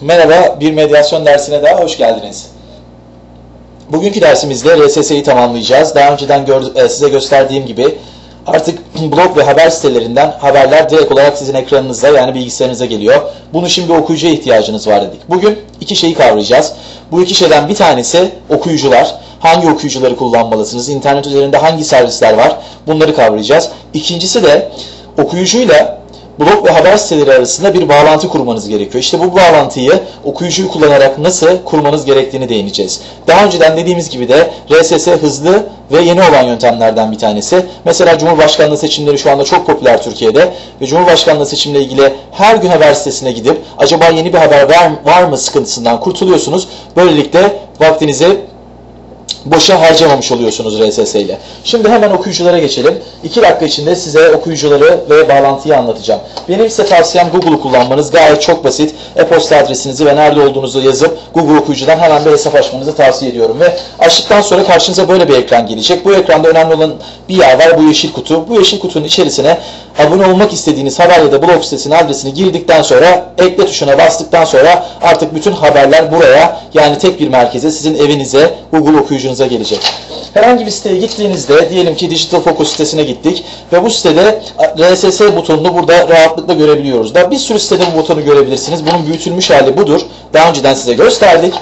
Merhaba, bir medyasyon dersine daha hoş geldiniz. Bugünkü dersimizde RSS'yi tamamlayacağız. Daha önceden gör, e, size gösterdiğim gibi artık blog ve haber sitelerinden haberler direkt olarak sizin ekranınıza yani bilgisayarınıza geliyor. Bunu şimdi okuyucuya ihtiyacınız var dedik. Bugün iki şeyi kavrayacağız. Bu iki şeyden bir tanesi okuyucular. Hangi okuyucuları kullanmalısınız? İnternet üzerinde hangi servisler var? Bunları kavrayacağız. İkincisi de okuyucuyla blog ve haber siteleri arasında bir bağlantı kurmanız gerekiyor. İşte bu bağlantıyı okuyucuyu kullanarak nasıl kurmanız gerektiğini değineceğiz. Daha önceden dediğimiz gibi de RSS hızlı ve yeni olan yöntemlerden bir tanesi. Mesela Cumhurbaşkanlığı seçimleri şu anda çok popüler Türkiye'de ve Cumhurbaşkanlığı seçimle ilgili her gün haber sitesine gidip acaba yeni bir haber var, mı sıkıntısından kurtuluyorsunuz. Böylelikle vaktinizi boşa harcamamış oluyorsunuz RSS ile. Şimdi hemen okuyuculara geçelim. 2 dakika içinde size okuyucuları ve bağlantıyı anlatacağım. Benim size tavsiyem Google'u kullanmanız gayet çok basit. E-posta adresinizi ve nerede olduğunuzu yazıp Google okuyucudan hemen bir hesap açmanızı tavsiye ediyorum. Ve açtıktan sonra karşınıza böyle bir ekran gelecek. Bu ekranda önemli olan bir yer var. Bu yeşil kutu. Bu yeşil kutunun içerisine abone olmak istediğiniz haber ya da blog sitesinin adresini girdikten sonra ekle tuşuna bastıktan sonra artık bütün haberler buraya yani tek bir merkeze sizin evinize Google okuyucunuza gelecek. Herhangi bir siteye gittiğinizde diyelim ki Digital Focus sitesine gittik ve bu sitede RSS butonunu burada rahatlıkla görebiliyoruz. Da bir sürü sitede bu butonu görebilirsiniz. Bunun büyütülmüş hali budur. Daha önceden size gösterdik.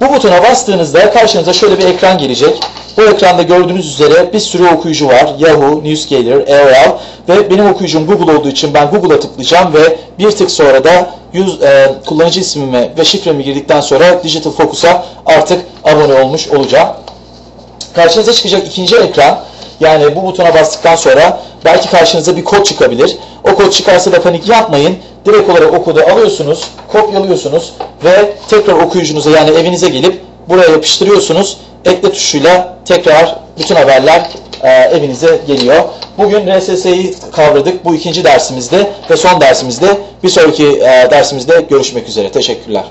Bu butona bastığınızda karşınıza şöyle bir ekran gelecek. Bu ekranda gördüğünüz üzere bir sürü okuyucu var. Yahoo, Newscaler, AOL ve benim okuyucum Google olduğu için ben Google'a tıklayacağım ve bir tık sonra da yüz, e, kullanıcı ismimi ve şifremi girdikten sonra Digital Focus'a artık abone olmuş olacağım. Karşınıza çıkacak ikinci ekran yani bu butona bastıktan sonra belki karşınıza bir kod çıkabilir. O kod çıkarsa da panik yapmayın. Direkt olarak o kodu alıyorsunuz, kopyalıyorsunuz ve tekrar okuyucunuza yani evinize gelip buraya yapıştırıyorsunuz. Ekle tuşuyla tekrar bütün haberler e, evinize geliyor. Bugün RSS'yi kavradık bu ikinci dersimizde ve son dersimizde bir sonraki e, dersimizde görüşmek üzere. Teşekkürler.